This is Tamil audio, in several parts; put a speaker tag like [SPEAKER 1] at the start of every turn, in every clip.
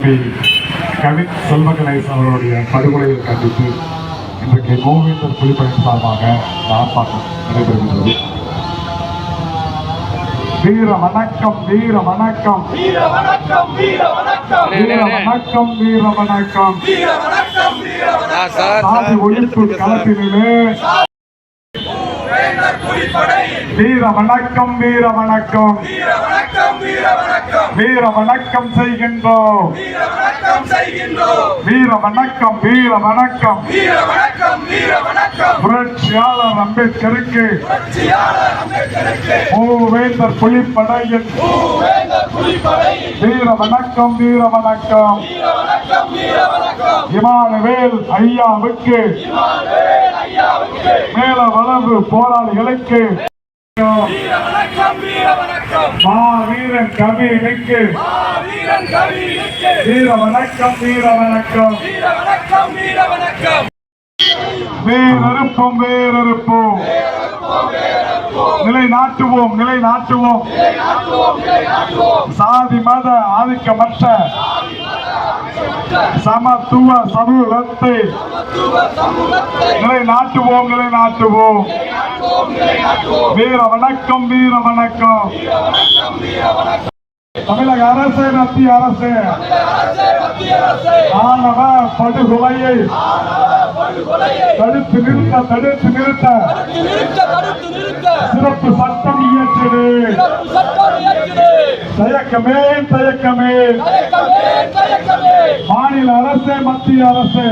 [SPEAKER 1] கவின் செல்வகணேசன் அவருடைய படுகொலையை கண்டித்து இன்றைக்கு கோவிந்தர் புலிப்பயன் சார்பாக ஆர்ப்பாட்டம் நடைபெறுகின்றது. வீர வணக்கம் வீர வணக்கம்.
[SPEAKER 2] வீர வணக்கம் வீர வணக்கம்.
[SPEAKER 1] வீர வணக்கம் வீர வணக்கம்.
[SPEAKER 2] வீர வணக்கம் வீர
[SPEAKER 3] ஆ, சார்.
[SPEAKER 1] சாதி ஒழிப்பு
[SPEAKER 2] புலிப்படையின்
[SPEAKER 1] வீர வணக்கம் வீர வணக்கம்
[SPEAKER 2] வீர வணக்கம்
[SPEAKER 1] செய்கின்றோம்.
[SPEAKER 2] வீர வணக்கம்
[SPEAKER 1] வீர வணக்கம் புரட்சியாளர் அம்பேத்கருக்கு. மூவேந்தர் புலிப்படையின். வீர வணக்கம் வீர வணக்கம் இமானுவேல் ஐயாவுக்கு. மேல வளர்வு போராளிகளுக்கு.
[SPEAKER 2] வணக்கம் வீர வணக்கம்
[SPEAKER 1] மா வீரன் கவினுக்கு வீர வணக்கம் வீர வணக்கம் வேறறுப்போம் வேறறுப்போம். நிலை நாட்டுவோம் நிலை நாட்டுவோம் சாதி மத ஆதிக்கமற்ற. சமத்துவ சமூகத்தை. நிலை நாட்டுவோம் நிலை நாட்டுவோம் வீர வணக்கம் வீர வணக்கம். தமிழக அரசு மத்திய அரசு.
[SPEAKER 2] அரசே
[SPEAKER 1] ஆணவ படுகொலையை தடுத்து நிறுத்த தடுத்து நிறுத்த. சிறப்பு சட்டம் இயற்றிடு. தயக்கமே தயக்கமே. மாநில அரசு மத்திய அரசு.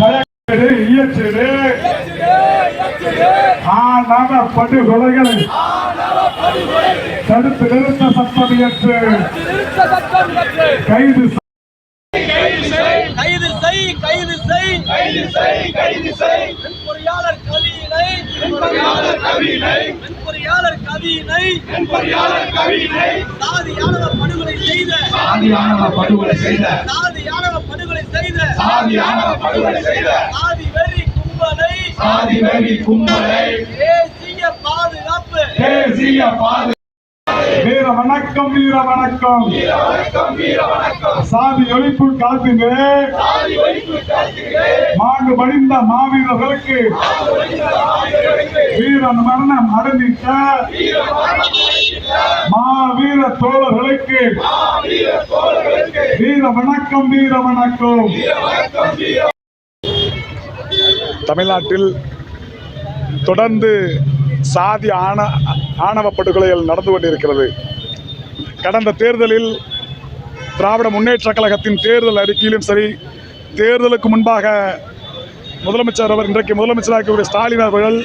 [SPEAKER 1] தயக்கடு இயற்றிடு. ஆணவ படுகொலைகளை தடுத்து நிறுத்த சட்டம் இயற்று கைது செய்.
[SPEAKER 2] கைது செய் கைது செய் கைது செய் கைது செய் பொறியாளர் கவியினை பொறியாளர் கவியினை பொறியாளர் கவியினை பொறியாளர் கவியினை சாதியானவ படுகொலை செய்த
[SPEAKER 4] சாதியானவ படுகொலை செய்த
[SPEAKER 2] சாதியானவ படுகொலை செய்த
[SPEAKER 4] சாதியானவ படுகொலை செய்த
[SPEAKER 2] சாதி வெறி கும்பலை
[SPEAKER 4] சாதி வெறி கும்பலை
[SPEAKER 2] தேசிய
[SPEAKER 4] பாது
[SPEAKER 1] வீர வணக்கம் வீர வணக்கம்.
[SPEAKER 2] வீர வணக்கம் வீர வணக்கம்.
[SPEAKER 1] சாதி ஒழிப்பு களத்திலே மாண்டு மடிந்த மாவீரர்களுக்கு வீரன் மரணம் அடைந்திட்ட மாவீர தோழர்களுக்கு
[SPEAKER 2] வீர
[SPEAKER 1] வணக்கம் வீர வணக்கம். தமிழ்நாட்டில் தொடர்ந்து சாதி ஆண ஆணவ படுகொலைகள் நடந்து கொண்டிருக்கிறது. கடந்த தேர்தலில் திராவிட முன்னேற்ற கழகத்தின் தேர்தல் அறிக்கையிலும் சரி தேர்தலுக்கு முன்பாக முதலமைச்சர் அவர் இன்றைக்கு முதலமைச்சராக இருக்கக்கூடிய ஸ்டாலின் அவர்கள்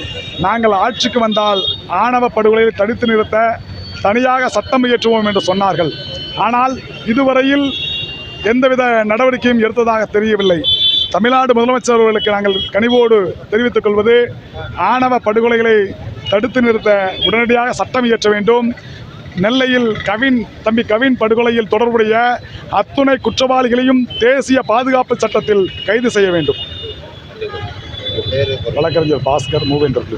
[SPEAKER 1] நாங்கள் ஆட்சிக்கு வந்தால் ஆணவ படுகொலையை தடுத்து நிறுத்த தனியாக சட்டம் இயற்றுவோம் என்று சொன்னார்கள். ஆனால் இதுவரையில் எந்தவித நடவடிக்கையும் எடுத்ததாக தெரியவில்லை. தமிழ்நாடு முதலமைச்சர் அவர்களுக்கு நாங்கள் கனிவோடு தெரிவித்துக் கொள்வது ஆணவ படுகொலைகளை தடுத்து நிறுத்த உடனடியாக சட்டம் இயற்ற வேண்டும். நெல்லையில் கவின் தம்பி கவின் படுகொலையில் தொடர்புடைய அத்துணை குற்றவாளிகளையும் தேசிய பாதுகாப்பு சட்டத்தில் கைது செய்ய வேண்டும். வழக்கறிஞர் பாஸ்கர் மூவேந்தர்